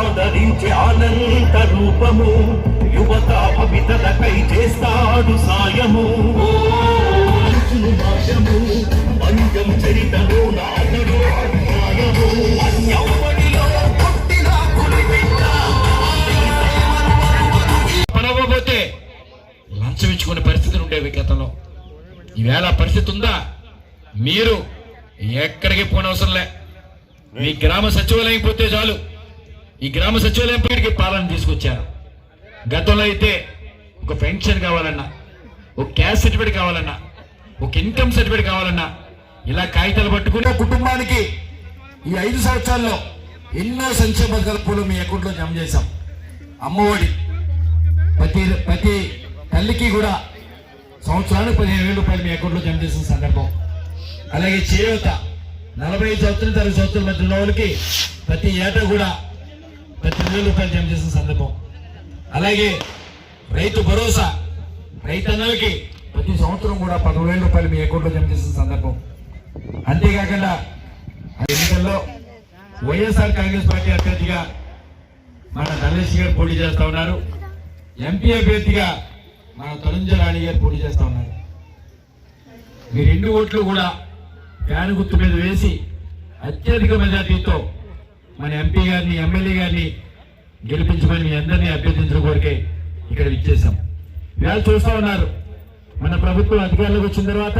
ఆదరించే అనంత రూపము. యువత భవితలకై చేస్తాడు సాయము. మనుషులు పంచం చరితలో నాగడు అన్యాయము లంచం ఇచ్చుకునే పరిస్థితులు ఉండేవి గతంలో. ఈవేళ పరిస్థితి ఉందా? మీరు ఎక్కడికి పోనవసరం లే. మీ గ్రామ సచివాలయం పోతే చాలు. ఈ గ్రామ సచివాలయం పేరుకి పాలన తీసుకొచ్చారు. గతంలో అయితే ఒక పెన్షన్ కావాలన్నా ఒక క్యాస్ట్ సర్టిఫికేట్ కావాలన్నా ఒక ఇన్కమ్ సర్టిఫికేట్ కావాలన్నా ఇలా కాగితాలు పట్టుకుని కుటుంబానికి ఈ ఐదు సంవత్సరాల్లో ఎన్నో సంక్షేమ పథకాలు మీ అకౌంట్లో జమ చేశాం. అమ్మఒడి ప్రతి ప్రతి తల్లికి కూడా సంవత్సరానికి పదిహేను వేల రూపాయలు మీ అకౌంట్లో జమ చేసిన సందర్భం. అలాగే చేయూత నలభై ఐదు సంవత్సరాలు తరగతి సంవత్సరాల మధ్య వాళ్ళకి ప్రతి ఏటా కూడా ప్రతి వేల రూపాయలు జమ చేసిన సందర్భం. అలాగే రైతు భరోసా రైతన్నలకి ప్రతి సంవత్సరం కూడా పదవేల రూపాయలు మీ అకౌంట్లో జమ చేసిన సందర్భం. అంతేకాకుండా ఆ ఎన్నికల్లో వైఎస్ఆర్ కాంగ్రెస్ పార్టీ అభ్యర్థిగా మన నరేష్ గారు పోటీ చేస్తూ ఉన్నారు. ఎంపీ అభ్యర్థిగా మన తరుంజరాణి గారు పోటీ చేస్తూ ఉన్నారు. మీ రెండు ఓట్లు కూడా ఫ్యాన్ గుర్తు మీద వేసి అత్యధిక మెజార్టీతో మన ఎంపీ గారిని ఎమ్మెల్యే గారిని గెలిపించమని మీ అందరినీ అభ్యర్థించడం కోరికే ఇక్కడ ఇచ్చేసాం ఇవాళ చూస్తా ఉన్నారు. మన ప్రభుత్వం అధికారంలోకి వచ్చిన తర్వాత